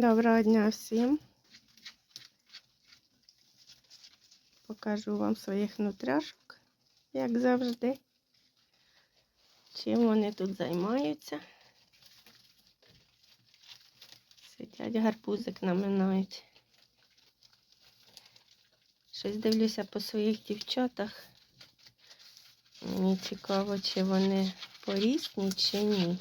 Доброго дня всім. Покажу вам своїх нутряшок, як завжди. Чим вони тут займаються. Сидять, гарбузик наминають. Щось дивлюся по своїх дівчатах. Мені цікаво, чи вони порісні, чи ні.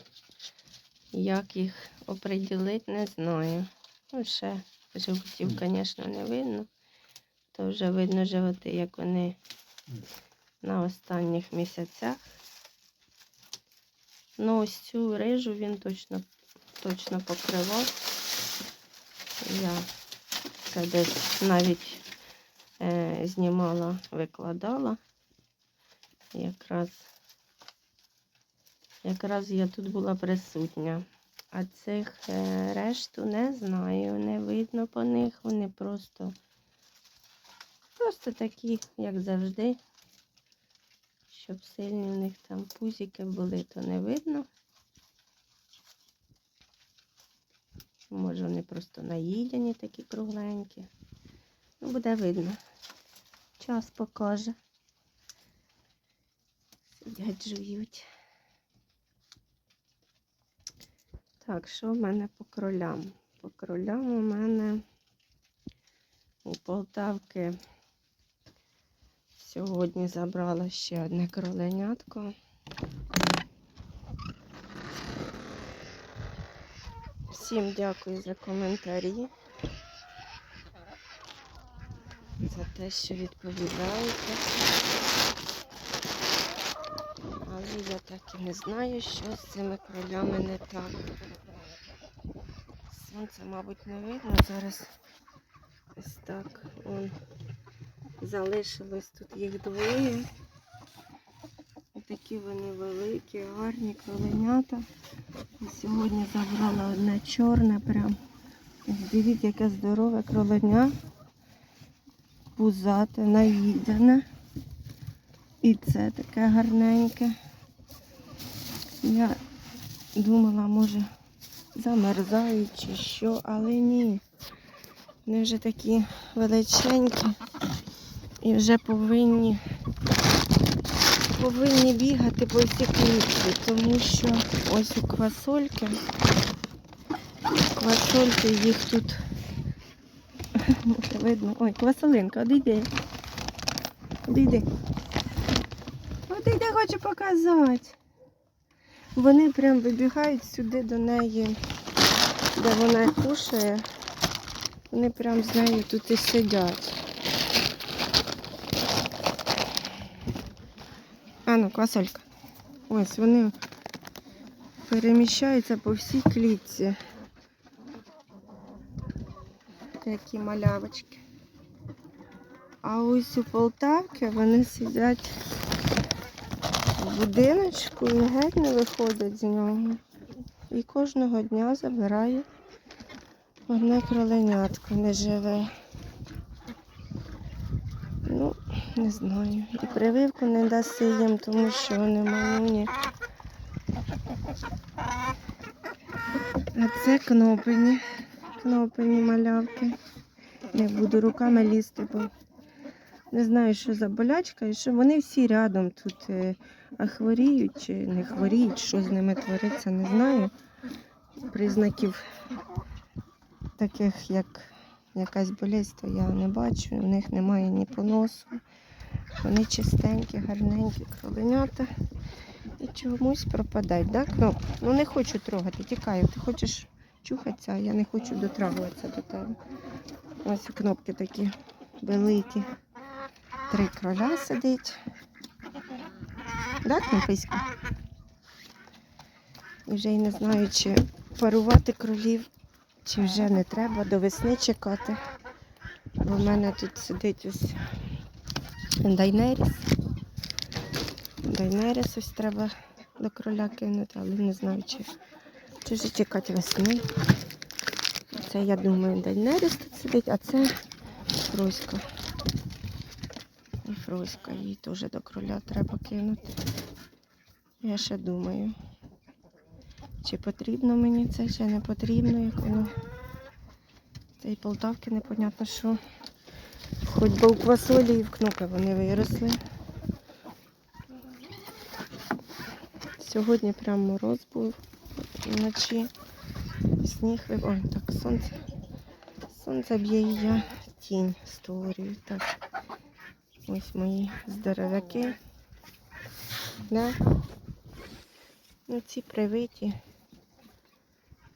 Як їх оприділити, не знаю. Ну, ще животів, звісно, не видно. То вже видно животи, як вони на останніх місяцях. Ну, ось цю рижу він точно, точно покривав. Я це десь навіть е, знімала, викладала. Якраз Якраз я тут була присутня. А цих е, решту не знаю, не видно по них. Вони просто, просто такі, як завжди. Щоб сильні в них там пузики були, то не видно. Може, вони просто наїдені такі кругленькі. Ну, буде видно. Час покаже. Сидять, жують. Так, що в мене по кролям? По кролям у мене у Полтавки сьогодні забрала ще одне кроленятко. Всім дякую за коментарі, за те, що відповідаєте. Я так і не знаю, що з цими кролями не так. Сонце, мабуть, не видно. Зараз ось так он залишилось тут їх двоє. Такі вони великі, гарні кроленята. Сьогодні забрала одне чорне прям. Дивіться, яке здорове кроленя. Пузате, наїдене. І це таке гарненьке. Я думала, може, замерзають чи що, але ні. Вони вже такі величенькі і вже повинні повинні бігати по всій клітці, тому що ось у квасольки, квасольки їх тут видно. Ой, квасолинка, одійди. Одійди. Одійди, хочу показати. Вони прям вибігають сюди до неї, де вона кушає. Вони прям з нею тут і сидять. А ну, квасолька. Ось вони переміщаються по всій клітці. Такі малявочки. А ось у Полтавки вони сидять будиночку і геть не виходять з нього. І кожного дня забирає одне кроленятко неживе. Ну, не знаю. І прививку не даси їм, тому що вони малюні. А це кнопені. Кнопені малявки. Не буду руками лізти, бо не знаю, що за болячка, і що вони всі рядом тут е, а хворіють чи не хворіють, що з ними твориться, не знаю. Признаків таких, як якась болість, то я не бачу. У них немає ні поносу. Вони чистенькі, гарненькі кроленята. І чомусь пропадають, так? Ну, ну не хочу трогати, тікаю. Ти хочеш чухатися, а я не хочу дотрагуватися до тебе. Ось кнопки такі великі. Три кроля сидить. Так, Кнописька? І вже й не знаю, чи парувати кролів, чи вже не треба до весни чекати. Бо в мене тут сидить ось Дайнеріс. Дайнеріс ось треба до кроля кинути, але не знаю, чи, чи вже чекати весни. Це, я думаю, Дайнеріс тут сидить, а це Фроська. Фроська, їй теж до кроля треба кинути. Я ще думаю, чи потрібно мені це, чи не потрібно, як воно цієї полтавки непонятно що. Хоч би у квасолі і в кнопи вони виросли. Сьогодні прям мороз був вночі. Сніг вив... Ой, так, сонце. Сонце б'є і я тінь створюю. Так. Ось мої здоровяки. Да? Ну, ці привиті.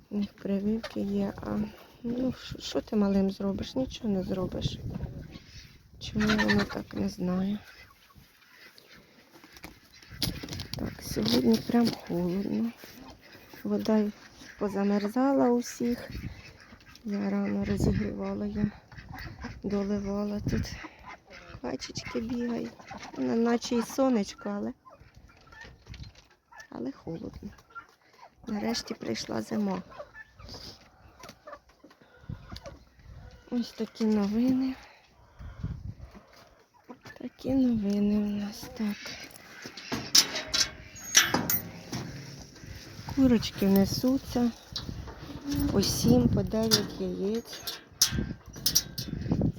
У них прививки є, а ну що- ти малим зробиш? Нічого не зробиш. Чому воно так не знаю. Так, сьогодні прям холодно. Вода позамерзала у всіх. Я рано розігрівала їм, доливала тут. Качечки бігають. Наче і сонечко, але, але холодно. Нарешті прийшла зима. Ось такі новини. Такі новини у нас так. Курочки несуться по 7, по 9 яєць.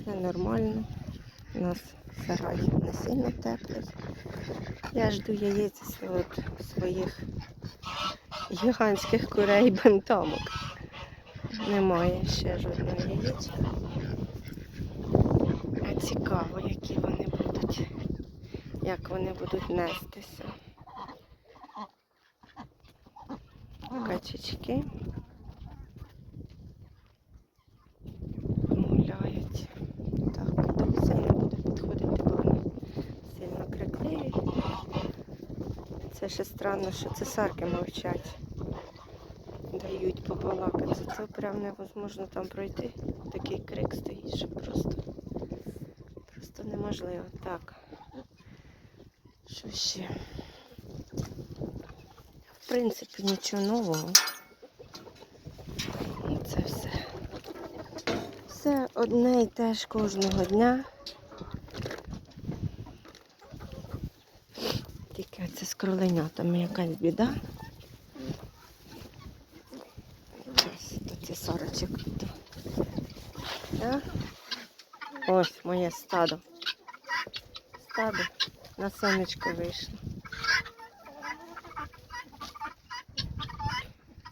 Це нормально. У нас сарай не сильно теплий. Я жду яєць від своїх гігантських курей бентамок. Немає ще жодного яєчка. А цікаво, які вони будуть, як вони будуть нестися. Качечки. Гуляють. Так, до ліса я не буду підходити, бо вони сильно крикливі. Це ще странно, що цесарки мовчать. Дають побалакати. Це прям невозможно там пройти. Такий крик стоїть, що просто, просто неможливо. Так. Що ще? В принципі, нічого нового. Це все. Все одне і те ж кожного дня. Тільки це з кроленятами якась біда. Ось сорочок. Ось моє стадо. Стадо на сонечко вийшло.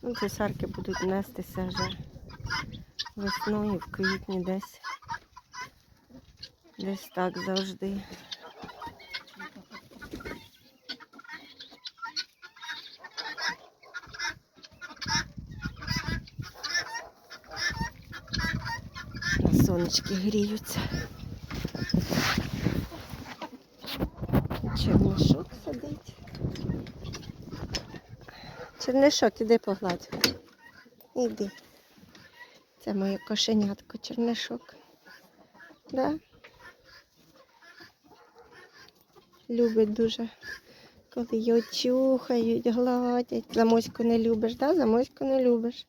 Ну, ці сарки будуть нестися вже весною, в квітні десь. Десь так завжди. Сонечки гріються. Чернишок сидить. Чернишок, іди погладь. Іди. Це моє кошенятко чернишок. Да? Любить дуже, коли його чухають, гладять. Замоську не любиш, да? Замоську не любиш.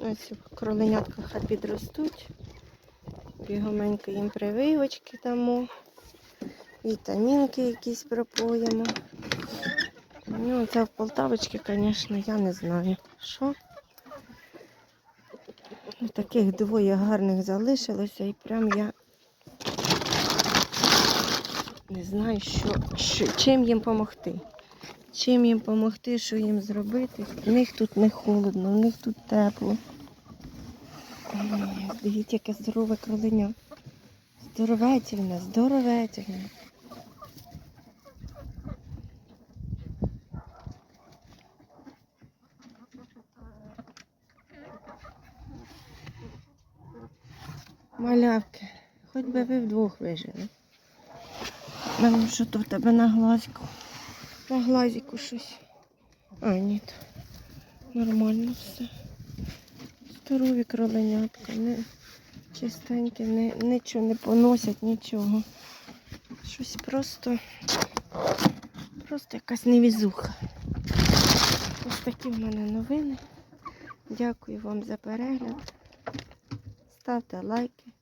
Ось кроленятка хай підростуть. Бігоменько їм прививочки дамо. Вітамінки якісь пропоїмо. Ну, це в Полтавочці, звісно, я не знаю, що. Таких двоє гарних залишилося і прям я не знаю, що, що, чим їм допомогти. Чим їм допомогти, що їм зробити. У них тут не холодно, у них тут тепло. Дивіться, яке здорове кроленя. Здоровительне, здоровительне. Малявки, хоч би ви вдвох вижили. Мене що то в тебе на глазику? На глазику щось. А, ні. Нормально все. Здорові кроленятка, не чистенькі, не, нічого не поносять, нічого. Щось просто, просто якась невізуха. Ось такі в мене новини. Дякую вам за перегляд. Ставте лайки.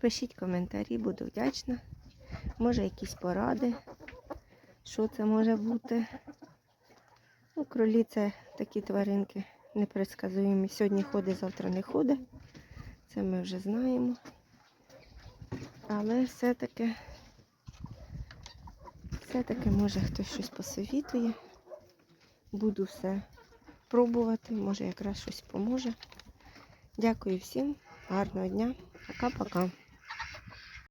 Пишіть коментарі, буду вдячна. Може, якісь поради, що це може бути. Ну, кролі це такі тваринки непредсказуємі. Сьогодні ходить, завтра не ходить. Це ми вже знаємо. Але все-таки, все-таки, може хтось щось посовітує. Буду все пробувати, може якраз щось поможе. Дякую всім, гарного дня. Пока-пока.